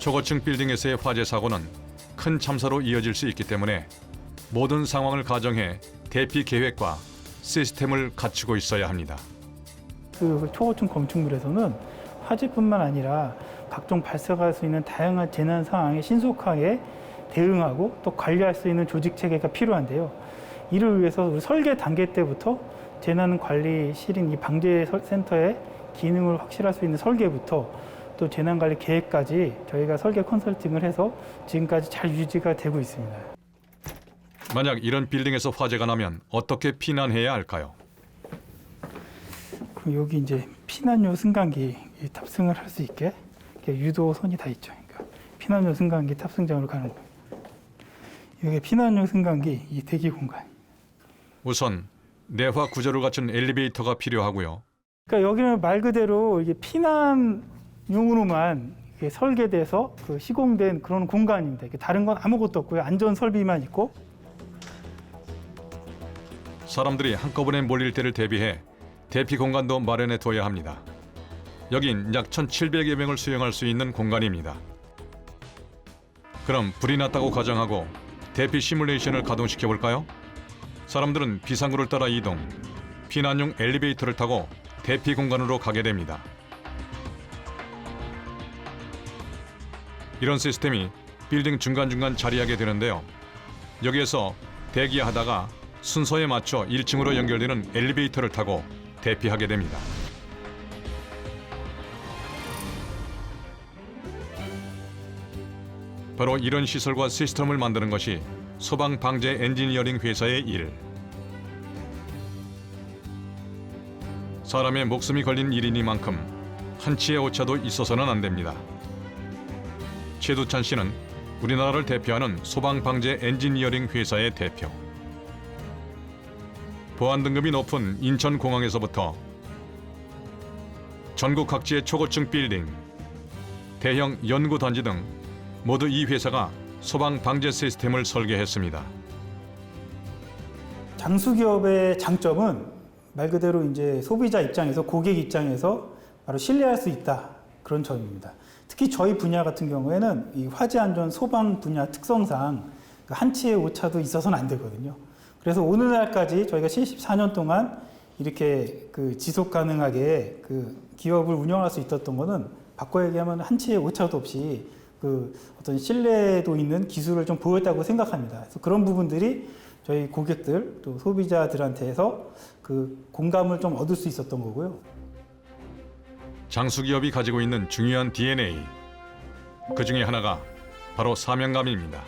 초고층 빌딩에서의 화재 사고는 큰 참사로 이어질 수 있기 때문에 모든 상황을 가정해 대피 계획과 시스템을 갖추고 있어야 합니다. 그 초고층 건축물에서는 화재뿐만 아니라 각종 발생할 수 있는 다양한 재난 상황에 신속하게 대응하고 또 관리할 수 있는 조직 체계가 필요한데요. 이를 위해서 우리 설계 단계 때부터 재난 관리 실인 이 방재 설- 센터의 기능을 확실할 수 있는 설계부터 또 재난 관리 계획까지 저희가 설계 컨설팅을 해서 지금까지 잘 유지가 되고 있습니다. 만약 이런 빌딩에서 화재가 나면 어떻게 피난해야 할까요? 그럼 여기 이제 피난용 승강기 이 탑승을 할 수 있게 유도선이 다 있죠. 그러니까 피난용 승강기 탑승장으로 가는 거예요. 이게 피난용 승강기 이 대기 공간. 우선 내화 구조를 갖춘 엘리베이터가 필요하고요. 그러니까 여기는 말 그대로 이게 피난 용으로만 설계돼서 그 시공된 그런 공간입니다. 다른 건 아무것도 없고요. 안전 설비만 있고 사람들이 한꺼번에 몰릴 때를 대비해 대피 공간도 마련해 둬야 합니다. 여긴 약 1,700여 명을 수용할 수 있는 공간입니다. 그럼 불이 났다고 가정하고 대피 시뮬레이션을 가동시켜 볼까요? 사람들은 비상구를 따라 이동, 피난용 엘리베이터를 타고 대피 공간으로 가게 됩니다. 이런 시스템이 빌딩 중간중간 자리하게 되는데요. 여기에서 대기하다가 순서에 맞춰 1층으로 연결되는 엘리베이터를 타고 대피하게 됩니다. 바로 이런 시설과 시스템을 만드는 것이 소방 방재 엔지니어링 회사의 일. 사람의 목숨이 걸린 일이니만큼 한치의 오차도 있어서는 안 됩니다. 최두찬 씨는 우리나라를 대표하는 소방 방재 엔지니어링 회사의 대표. 보안 등급이 높은 인천공항에서부터 전국 각지의 초고층 빌딩, 대형 연구 단지 등 모두 이 회사가 소방 방재 시스템을 설계했습니다. 장수기업의 장점은 말 그대로 이제 소비자 입장에서 고객 입장에서 바로 신뢰할 수 있다 그런 점입니다. 특히 저희 분야 같은 경우에는 이 화재 안전 소방 분야 특성상 그 한치의 오차도 있어서는 안 되거든요. 그래서 오늘날까지 저희가 74년 동안 이렇게 그 지속 가능하게 그 기업을 운영할 수 있었던 거는 바꿔 얘기하면 한치의 오차도 없이 그 어떤 신뢰도 있는 기술을 좀 보였다고 생각합니다. 그래서 그런 부분들이 저희 고객들 또 소비자들한테서 그 공감을 좀 얻을 수 있었던 거고요. 장수기업이 가지고 있는 중요한 DNA. 그 중에 하나가 바로 사명감입니다.